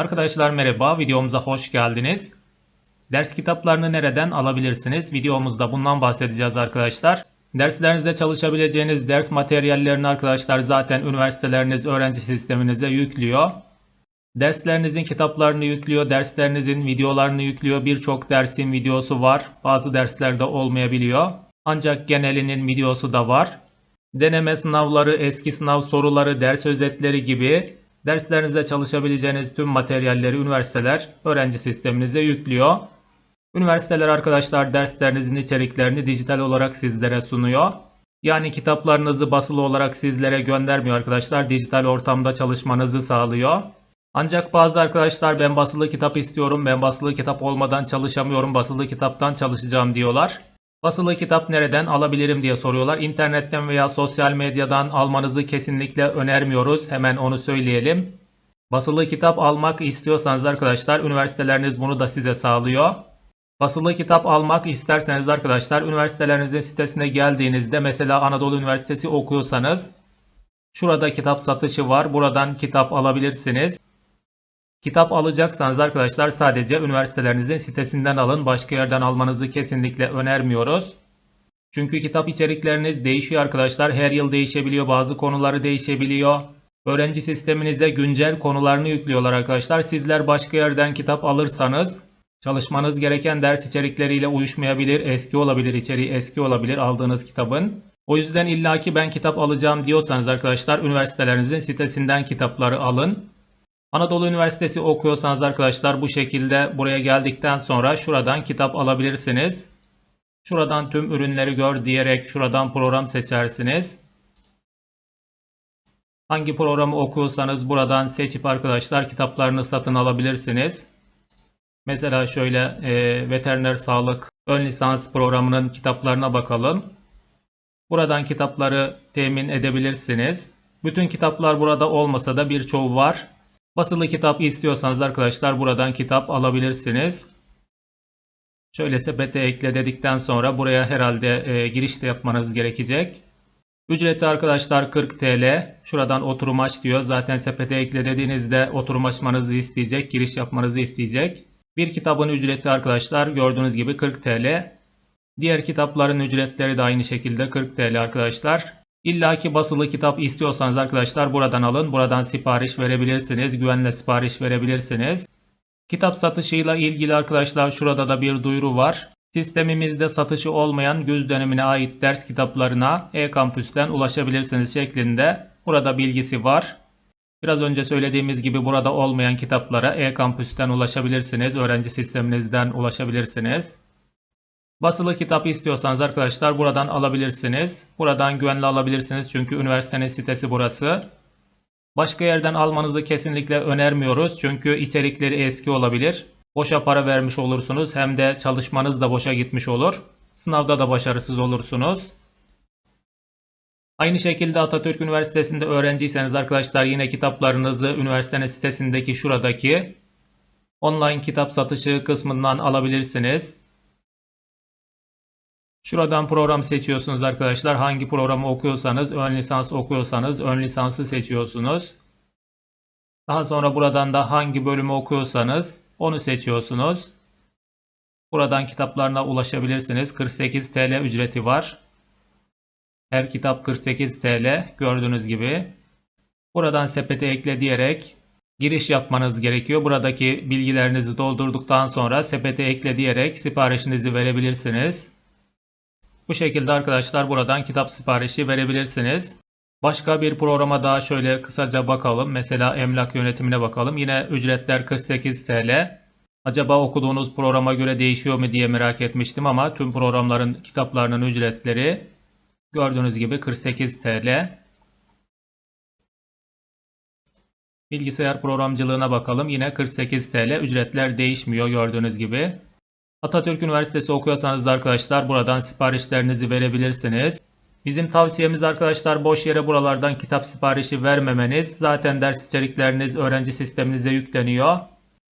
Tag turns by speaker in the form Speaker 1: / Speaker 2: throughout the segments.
Speaker 1: Arkadaşlar merhaba, videomuza hoş geldiniz. Ders kitaplarını nereden alabilirsiniz? Videomuzda bundan bahsedeceğiz arkadaşlar. Derslerinizde çalışabileceğiniz ders materyallerini arkadaşlar zaten üniversiteleriniz öğrenci sisteminize yüklüyor. Derslerinizin kitaplarını yüklüyor, derslerinizin videolarını yüklüyor. Birçok dersin videosu var. Bazı derslerde olmayabiliyor. Ancak genelinin videosu da var. Deneme sınavları, eski sınav soruları, ders özetleri gibi derslerinize çalışabileceğiniz tüm materyalleri üniversiteler öğrenci sisteminize yüklüyor. Üniversiteler arkadaşlar derslerinizin içeriklerini dijital olarak sizlere sunuyor. Yani kitaplarınızı basılı olarak sizlere göndermiyor arkadaşlar. Dijital ortamda çalışmanızı sağlıyor. Ancak bazı arkadaşlar ben basılı kitap istiyorum, ben basılı kitap olmadan çalışamıyorum, basılı kitaptan çalışacağım diyorlar. Basılı kitap nereden alabilirim diye soruyorlar. İnternetten veya sosyal medyadan almanızı kesinlikle önermiyoruz. Hemen onu söyleyelim. Basılı kitap almak istiyorsanız arkadaşlar üniversiteleriniz bunu da size sağlıyor. Basılı kitap almak isterseniz arkadaşlar üniversitelerinizin sitesine geldiğinizde mesela Anadolu Üniversitesi okuyorsanız şurada kitap satışı var. Buradan kitap alabilirsiniz. Kitap alacaksanız arkadaşlar sadece üniversitelerinizin sitesinden alın. Başka yerden almanızı kesinlikle önermiyoruz. Çünkü kitap içerikleriniz değişiyor arkadaşlar. Her yıl değişebiliyor. Bazı konuları değişebiliyor. Öğrenci sisteminize güncel konularını yüklüyorlar arkadaşlar. Sizler başka yerden kitap alırsanız çalışmanız gereken ders içerikleriyle uyuşmayabilir. Eski olabilir, içeriği eski olabilir aldığınız kitabın. O yüzden illaki ben kitap alacağım diyorsanız arkadaşlar üniversitelerinizin sitesinden kitapları alın. Anadolu Üniversitesi okuyorsanız arkadaşlar bu şekilde buraya geldikten sonra şuradan kitap alabilirsiniz. Şuradan tüm ürünleri gör diyerek şuradan program seçersiniz. Hangi programı okuyorsanız buradan seçip arkadaşlar kitaplarını satın alabilirsiniz. Mesela şöyle e, veteriner sağlık ön lisans programının kitaplarına bakalım. Buradan kitapları temin edebilirsiniz. Bütün kitaplar burada olmasa da birçoğu var. Basılı kitap istiyorsanız arkadaşlar buradan kitap alabilirsiniz. Şöyle sepete ekle dedikten sonra buraya herhalde e, giriş de yapmanız gerekecek. Ücreti arkadaşlar 40 TL. Şuradan oturum aç diyor. Zaten sepete ekle dediğinizde oturum açmanızı isteyecek, giriş yapmanızı isteyecek. Bir kitabın ücreti arkadaşlar gördüğünüz gibi 40 TL. Diğer kitapların ücretleri de aynı şekilde 40 TL arkadaşlar. İlla ki basılı kitap istiyorsanız arkadaşlar buradan alın. Buradan sipariş verebilirsiniz. Güvenle sipariş verebilirsiniz. Kitap satışıyla ilgili arkadaşlar şurada da bir duyuru var. Sistemimizde satışı olmayan güz dönemine ait ders kitaplarına e-kampüsten ulaşabilirsiniz şeklinde burada bilgisi var. Biraz önce söylediğimiz gibi burada olmayan kitaplara e-kampüsten ulaşabilirsiniz. Öğrenci sisteminizden ulaşabilirsiniz. Basılı kitap istiyorsanız arkadaşlar buradan alabilirsiniz. Buradan güvenli alabilirsiniz çünkü üniversitenin sitesi burası. Başka yerden almanızı kesinlikle önermiyoruz çünkü içerikleri eski olabilir. Boşa para vermiş olursunuz hem de çalışmanız da boşa gitmiş olur. Sınavda da başarısız olursunuz. Aynı şekilde Atatürk Üniversitesi'nde öğrenciyseniz arkadaşlar yine kitaplarınızı üniversitenin sitesindeki şuradaki online kitap satışı kısmından alabilirsiniz. Şuradan program seçiyorsunuz arkadaşlar. Hangi programı okuyorsanız, ön lisans okuyorsanız ön lisansı seçiyorsunuz. Daha sonra buradan da hangi bölümü okuyorsanız onu seçiyorsunuz. Buradan kitaplarına ulaşabilirsiniz. 48 TL ücreti var. Her kitap 48 TL gördüğünüz gibi. Buradan sepete ekle diyerek giriş yapmanız gerekiyor. Buradaki bilgilerinizi doldurduktan sonra sepete ekle diyerek siparişinizi verebilirsiniz. Bu şekilde arkadaşlar buradan kitap siparişi verebilirsiniz. Başka bir programa daha şöyle kısaca bakalım. Mesela emlak yönetimine bakalım. Yine ücretler 48 TL. Acaba okuduğunuz programa göre değişiyor mu diye merak etmiştim ama tüm programların kitaplarının ücretleri gördüğünüz gibi 48 TL. Bilgisayar programcılığına bakalım. Yine 48 TL. Ücretler değişmiyor gördüğünüz gibi. Atatürk Üniversitesi okuyorsanız da arkadaşlar buradan siparişlerinizi verebilirsiniz. Bizim tavsiyemiz arkadaşlar boş yere buralardan kitap siparişi vermemeniz. Zaten ders içerikleriniz öğrenci sisteminize yükleniyor.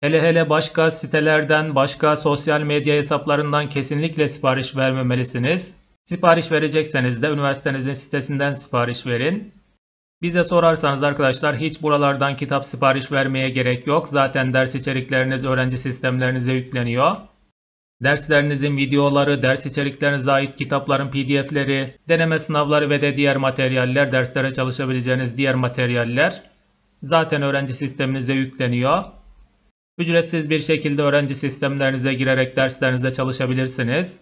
Speaker 1: Hele hele başka sitelerden, başka sosyal medya hesaplarından kesinlikle sipariş vermemelisiniz. Sipariş verecekseniz de üniversitenizin sitesinden sipariş verin. Bize sorarsanız arkadaşlar hiç buralardan kitap sipariş vermeye gerek yok. Zaten ders içerikleriniz öğrenci sistemlerinize yükleniyor. Derslerinizin videoları, ders içeriklerinize ait kitapların pdf'leri, deneme sınavları ve de diğer materyaller, derslere çalışabileceğiniz diğer materyaller zaten öğrenci sisteminize yükleniyor. Ücretsiz bir şekilde öğrenci sistemlerinize girerek derslerinize çalışabilirsiniz.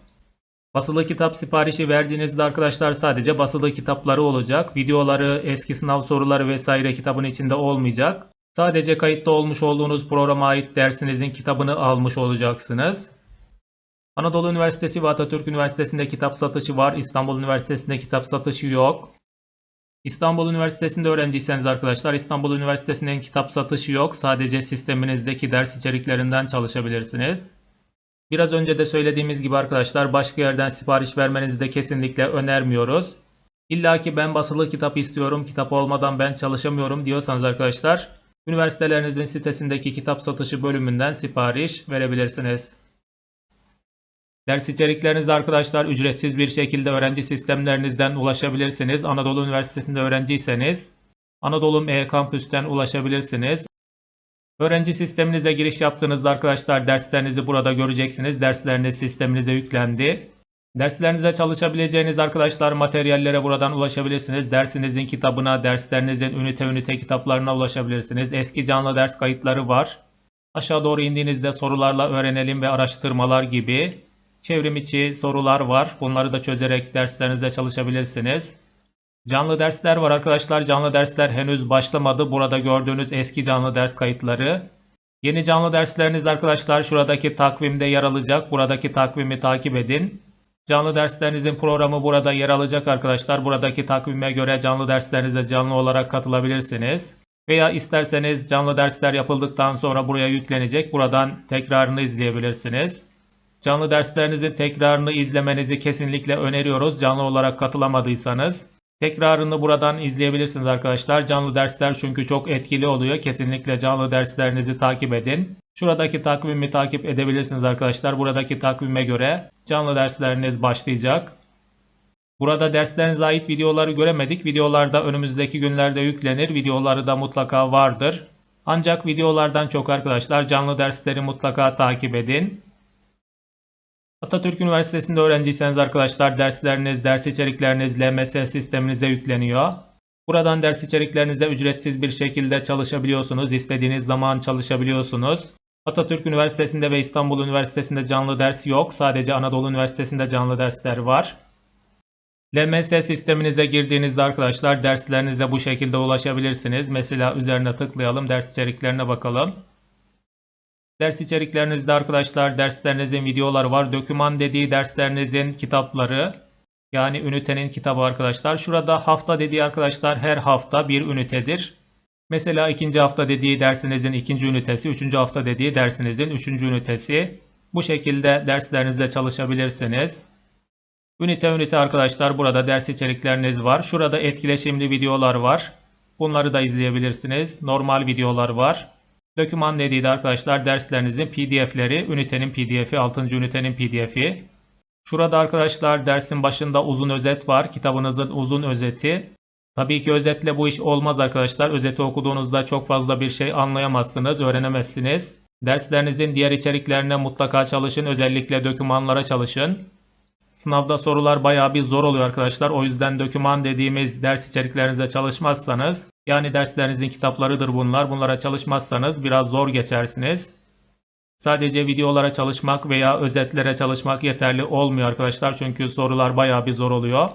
Speaker 1: Basılı kitap siparişi verdiğinizde arkadaşlar sadece basılı kitapları olacak. Videoları, eski sınav soruları vesaire kitabın içinde olmayacak. Sadece kayıtlı olmuş olduğunuz programa ait dersinizin kitabını almış olacaksınız. Anadolu Üniversitesi ve Atatürk Üniversitesi'nde kitap satışı var. İstanbul Üniversitesi'nde kitap satışı yok. İstanbul Üniversitesi'nde öğrenciyseniz arkadaşlar İstanbul Üniversitesi'nin kitap satışı yok. Sadece sisteminizdeki ders içeriklerinden çalışabilirsiniz. Biraz önce de söylediğimiz gibi arkadaşlar başka yerden sipariş vermenizi de kesinlikle önermiyoruz. İlla ki ben basılı kitap istiyorum, kitap olmadan ben çalışamıyorum diyorsanız arkadaşlar üniversitelerinizin sitesindeki kitap satışı bölümünden sipariş verebilirsiniz. Ders içeriklerinizi arkadaşlar ücretsiz bir şekilde öğrenci sistemlerinizden ulaşabilirsiniz. Anadolu Üniversitesi'nde öğrenciyseniz Anadolu E-Kampüs'ten ulaşabilirsiniz. Öğrenci sisteminize giriş yaptığınızda arkadaşlar derslerinizi burada göreceksiniz. Dersleriniz sisteminize yüklendi. Derslerinize çalışabileceğiniz arkadaşlar materyallere buradan ulaşabilirsiniz. Dersinizin kitabına, derslerinizin ünite ünite kitaplarına ulaşabilirsiniz. Eski canlı ders kayıtları var. Aşağı doğru indiğinizde sorularla öğrenelim ve araştırmalar gibi çevrim içi sorular var. Bunları da çözerek derslerinizde çalışabilirsiniz. Canlı dersler var arkadaşlar. Canlı dersler henüz başlamadı. Burada gördüğünüz eski canlı ders kayıtları. Yeni canlı dersleriniz arkadaşlar şuradaki takvimde yer alacak. Buradaki takvimi takip edin. Canlı derslerinizin programı burada yer alacak arkadaşlar. Buradaki takvime göre canlı derslerinize canlı olarak katılabilirsiniz. Veya isterseniz canlı dersler yapıldıktan sonra buraya yüklenecek. Buradan tekrarını izleyebilirsiniz. Canlı derslerinizin tekrarını izlemenizi kesinlikle öneriyoruz. Canlı olarak katılamadıysanız. Tekrarını buradan izleyebilirsiniz arkadaşlar. Canlı dersler çünkü çok etkili oluyor. Kesinlikle canlı derslerinizi takip edin. Şuradaki takvimi takip edebilirsiniz arkadaşlar. Buradaki takvime göre canlı dersleriniz başlayacak. Burada derslerinize ait videoları göremedik. Videolar da önümüzdeki günlerde yüklenir. Videoları da mutlaka vardır. Ancak videolardan çok arkadaşlar canlı dersleri mutlaka takip edin. Atatürk Üniversitesi'nde öğrenciyseniz arkadaşlar dersleriniz, ders içerikleriniz LMS sisteminize yükleniyor. Buradan ders içeriklerinize ücretsiz bir şekilde çalışabiliyorsunuz. İstediğiniz zaman çalışabiliyorsunuz. Atatürk Üniversitesi'nde ve İstanbul Üniversitesi'nde canlı ders yok. Sadece Anadolu Üniversitesi'nde canlı dersler var. LMS sisteminize girdiğinizde arkadaşlar derslerinize bu şekilde ulaşabilirsiniz. Mesela üzerine tıklayalım, ders içeriklerine bakalım. Ders içeriklerinizde arkadaşlar derslerinizin videoları var. Döküman dediği derslerinizin kitapları. Yani ünitenin kitabı arkadaşlar. Şurada hafta dediği arkadaşlar her hafta bir ünitedir. Mesela ikinci hafta dediği dersinizin ikinci ünitesi, üçüncü hafta dediği dersinizin üçüncü ünitesi. Bu şekilde derslerinizde çalışabilirsiniz. Ünite ünite arkadaşlar burada ders içerikleriniz var. Şurada etkileşimli videolar var. Bunları da izleyebilirsiniz. Normal videolar var. Doküman dediği de arkadaşlar derslerinizin pdf'leri, ünitenin pdf'i, 6. ünitenin pdf'i. Şurada arkadaşlar dersin başında uzun özet var. Kitabınızın uzun özeti. Tabii ki özetle bu iş olmaz arkadaşlar. Özeti okuduğunuzda çok fazla bir şey anlayamazsınız, öğrenemezsiniz. Derslerinizin diğer içeriklerine mutlaka çalışın. Özellikle dokümanlara çalışın. Sınavda sorular bayağı bir zor oluyor arkadaşlar. O yüzden doküman dediğimiz ders içeriklerinize çalışmazsanız yani derslerinizin kitaplarıdır bunlar. Bunlara çalışmazsanız biraz zor geçersiniz. Sadece videolara çalışmak veya özetlere çalışmak yeterli olmuyor arkadaşlar. Çünkü sorular bayağı bir zor oluyor.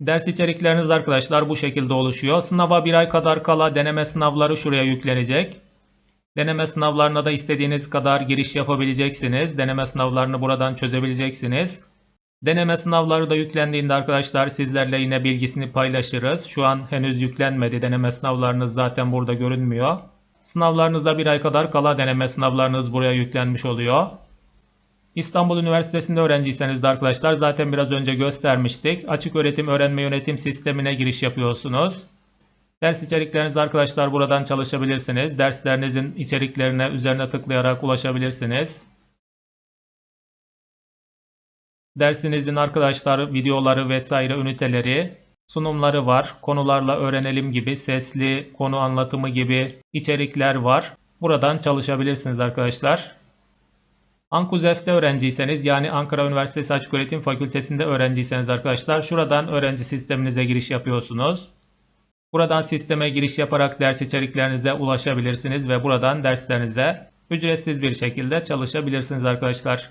Speaker 1: Ders içerikleriniz arkadaşlar bu şekilde oluşuyor. Sınava bir ay kadar kala deneme sınavları şuraya yüklenecek. Deneme sınavlarına da istediğiniz kadar giriş yapabileceksiniz. Deneme sınavlarını buradan çözebileceksiniz. Deneme sınavları da yüklendiğinde arkadaşlar sizlerle yine bilgisini paylaşırız. Şu an henüz yüklenmedi. Deneme sınavlarınız zaten burada görünmüyor. Sınavlarınıza bir ay kadar kala deneme sınavlarınız buraya yüklenmiş oluyor. İstanbul Üniversitesi'nde öğrenciyseniz de arkadaşlar zaten biraz önce göstermiştik. Açık öğretim öğrenme yönetim sistemine giriş yapıyorsunuz. Ders içerikleriniz arkadaşlar buradan çalışabilirsiniz. Derslerinizin içeriklerine üzerine tıklayarak ulaşabilirsiniz. Dersinizin arkadaşlar videoları vesaire üniteleri sunumları var. Konularla öğrenelim gibi sesli konu anlatımı gibi içerikler var. Buradan çalışabilirsiniz arkadaşlar. Ankuzef'te öğrenciyseniz yani Ankara Üniversitesi Açıköğretim Fakültesi'nde öğrenciyseniz arkadaşlar şuradan öğrenci sisteminize giriş yapıyorsunuz. Buradan sisteme giriş yaparak ders içeriklerinize ulaşabilirsiniz ve buradan derslerinize ücretsiz bir şekilde çalışabilirsiniz arkadaşlar.